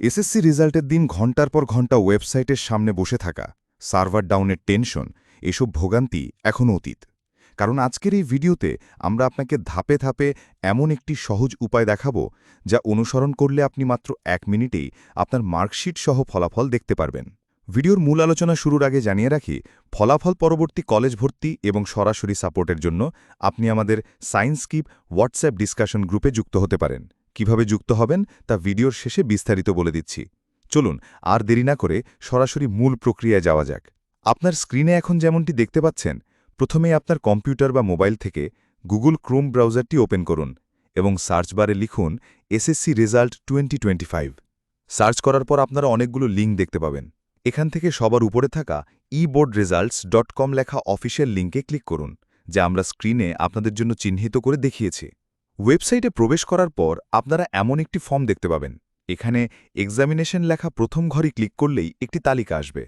SSC রেজাল্টের দিন ঘণ্টার পর ঘণ্টা ওয়েবসাইটের সামনে বসে থাকা, সার্ভার ডাউনের টেনশন, এসব ভোগান্তি এখনও অতীত। কারণ আজকের এই ভিডিওতে আমরা আপনাকে ধাপে ধাপে এমন একটি সহজ উপায় দেখাবো যা অনুসরণ করলে আপনি মাত্র এক মিনিটেই আপনার মার্কশিট সহ ফলাফল দেখতে পারবেন। ভিডিওর মূল আলোচনা শুরুর আগে জানিয়ে রাখি, ফলাফল পরবর্তী কলেজ ভর্তি এবং সরাসরি সাপোর্টের জন্য আপনি আমাদের সায়েন্স কিপ হোয়াটসঅ্যাপ ডিসকাশন গ্রুপে যুক্ত হতে পারেন। কীভাবে যুক্ত হবেন তা ভিডিওর শেষে বিস্তারিত বলে দিচ্ছি। চলুন, আর দেরি না করে সরাসরি মূল প্রক্রিয়ায় যাওয়া যাক। আপনার স্ক্রিনে এখন যেমনটি দেখতে পাচ্ছেন, প্রথমেই আপনার কম্পিউটার বা মোবাইল থেকে গুগল ক্রোম ব্রাউজারটি ওপেন করুন এবং সার্চ বারে লিখুন এসএসসি রেজাল্ট টোয়েন্টি সার্চ করার পর আপনারা অনেকগুলো লিঙ্ক দেখতে পাবেন। এখান থেকে সবার উপরে থাকা ইবোর্ড রেজাল্টস ডট কম লেখা অফিসিয়াল লিঙ্কে ক্লিক করুন, যা আমরা স্ক্রিনে আপনাদের জন্য চিহ্নিত করে দেখিয়েছি। ওয়েবসাইটে প্রবেশ করার পর আপনারা এমন একটি ফর্ম দেখতে পাবেন। এখানে এক্সামিনেশন লেখা প্রথম ঘরই ক্লিক করলেই একটি তালিকা আসবে।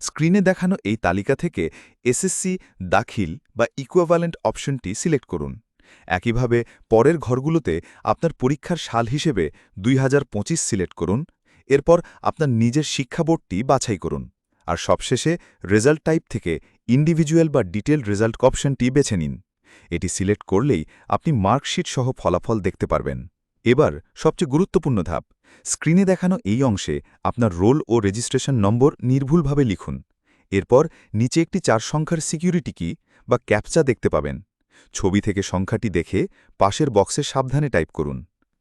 স্ক্রিনে দেখানো এই তালিকা থেকে এসএসসি দাখিল বা ইকুয়াভ্যালেন্ট অপশনটি সিলেক্ট করুন। একইভাবে পরের ঘরগুলোতে আপনার পরীক্ষার সাল হিসেবে দুই হাজার পঁচিশ সিলেক্ট করুন। এরপর আপনার নিজের শিক্ষা বোর্ডটি বাছাই করুন। আর সবশেষে রেজাল্ট টাইপ থেকে ইন্ডিভিজুয়াল বা ডিটেল রেজাল্ট অপশনটি বেছে নিন। এটি সিলেক্ট করলেই আপনি মার্কশিট সহ ফলাফল দেখতে পারবেন। এবার সবচেয়ে গুরুত্বপূর্ণ ধাপ, স্ক্রিনে দেখানো এই অংশে আপনার রোল ও রেজিস্ট্রেশন নম্বর নির্ভুলভাবে লিখুন। এরপর নিচে একটি চার সংখ্যার সিকিউরিটি কি বা ক্যাপচা দেখতে পাবেন। ছবি থেকে সংখ্যাটি দেখে পাশের বক্সে সাবধানে টাইপ করুন।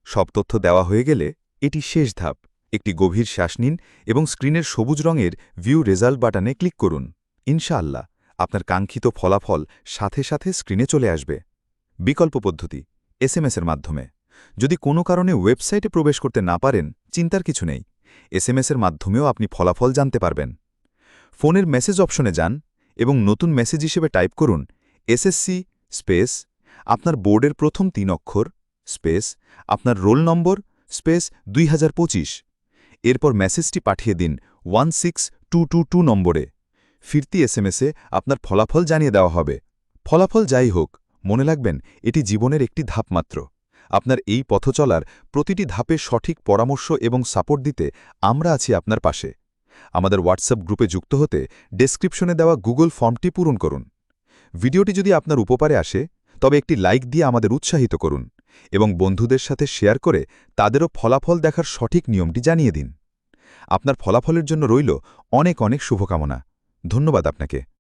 সব তথ্য দেওয়া হয়ে গেলে এটি শেষ ধাপ। একটি গভীর শ্বাস নিন এবং স্ক্রিনের সবুজ রঙের ভিউ রেজাল্ট বাটনে ক্লিক করুন। ইনশাআল্লাহ। আপনার কাঙ্ক্ষিত ফলাফল সাথে সাথে স্ক্রিনে চলে আসবে। বিকল্প পদ্ধতি এসএমএসের মাধ্যমে। যদি কোনো কারণে ওয়েবসাইটে প্রবেশ করতে না পারেন, চিন্তার কিছু নেই। এসএমএসের মাধ্যমেও আপনি ফলাফল জানতে পারবেন। ফোনের মেসেজ অপশনে যান এবং নতুন মেসেজ হিসেবে টাইপ করুন এসএসসি স্পেস আপনার বোর্ডের প্রথম তিন অক্ষর স্পেস আপনার রোল নম্বর স্পেস দুই হাজার পঁচিশ। এরপর মেসেজটি পাঠিয়ে দিন ওয়ান নম্বরে। ফিরতি এসএমএসে আপনার ফলাফল জানিয়ে দেওয়া হবে। ফলাফল যাই হোক, মনে রাখবেন, এটি জীবনের একটি ধাপ মাত্র। আপনার এই পথ চলার প্রতিটি ধাপে সঠিক পরামর্শ এবং সাপোর্ট দিতে আমরা আছি আপনার পাশে। আমাদের হোয়াটসঅ্যাপ গ্রুপে যুক্ত হতে ডেসক্রিপশনে দেওয়া গুগল ফর্মটি পূরণ করুন। ভিডিওটি যদি আপনার উপকারে আসে, তবে একটি লাইক দিয়ে আমাদের উৎসাহিত করুন এবং বন্ধুদের সাথে শেয়ার করে তাদেরও ফলাফল দেখার সঠিক নিয়মটি জানিয়ে দিন। আপনার ফলাফলের জন্য রইল অনেক অনেক শুভকামনা। ধন্যবাদ আপনাকে।